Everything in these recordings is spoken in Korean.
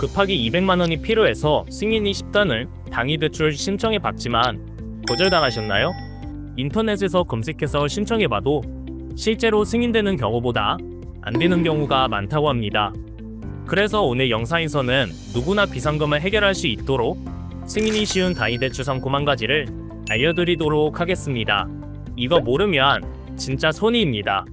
급하게 200만 원이 필요해서 승인이 10단을 당일 대출 신청해 봤지만 거절당하셨나요? 인터넷에서 검색해서 신청해 봐도 실제로 승인되는 경우보다 안 되는 경우가 많다고 합니다. 그래서 오늘 영상에서는 누구나 비상금을 해결할 수 있도록 승인이 쉬운 상품 한 가지를 알려드리도록 하겠습니다. 이거 모르면 진짜 손해입니다.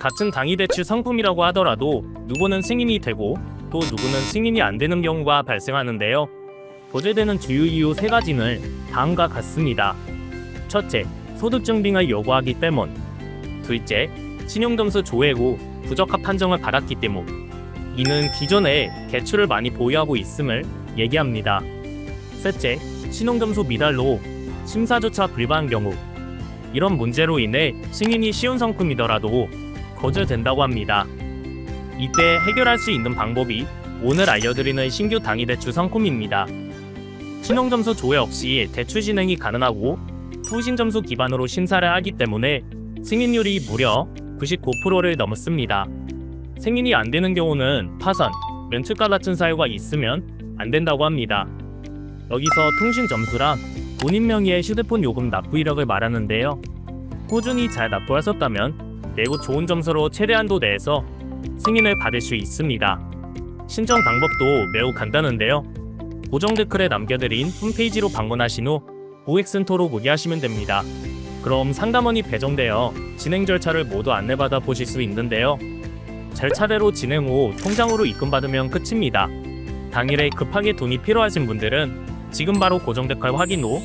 같은 당이 대출 상품이라고 하더라도 누구는 승인이 되고 또 누구는 승인이 안 되는 경우가 발생하는데요. 거절되는 주요 이유 세 가지는 다음과 같습니다. 첫째, 소득 증빙을 요구하기 때문. 둘째, 신용점수 조회 후 부적합 판정을 받았기 때문. 이는 기존에 대출을 많이 보유하고 있음을 얘기합니다. 셋째, 신용점수 미달로 심사조차 불가한 경우. 이런 문제로 인해 승인이 쉬운 상품이더라도 거절된다고 합니다. 이때 해결할 수 있는 방법이 오늘 알려드리는 신규 당이대출 상품입니다. 신용점수 조회 없이 대출 진행이 가능하고 후신 점수 기반으로 심사를 하기 때문에 승인율이 무려 99%를 넘습니다. 승인이 안 되는 경우는 파산, 면책과 같은 사유가 있으면 안 된다고 합니다. 여기서 통신 점수랑 본인 명의의 휴대폰 요금 납부 이력을 말하는데요. 꾸준히 잘 납부하셨다면 매우 좋은 점수로 최대한도 내에서 승인을 받을 수 있습니다. 신청 방법도 매우 간단한데요. 고정 댓글에 남겨드린 홈페이지로 방문하신 후 고객센터로 문의하시면 됩니다. 그럼 상담원이 배정되어 진행 절차를 모두 안내받아 보실 수 있는데요. 절차대로 진행 후 통장으로 입금받으면 끝입니다. 당일에 급하게 돈이 필요하신 분들은 지금 바로 고정 댓글 확인 후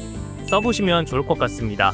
써보시면 좋을 것 같습니다.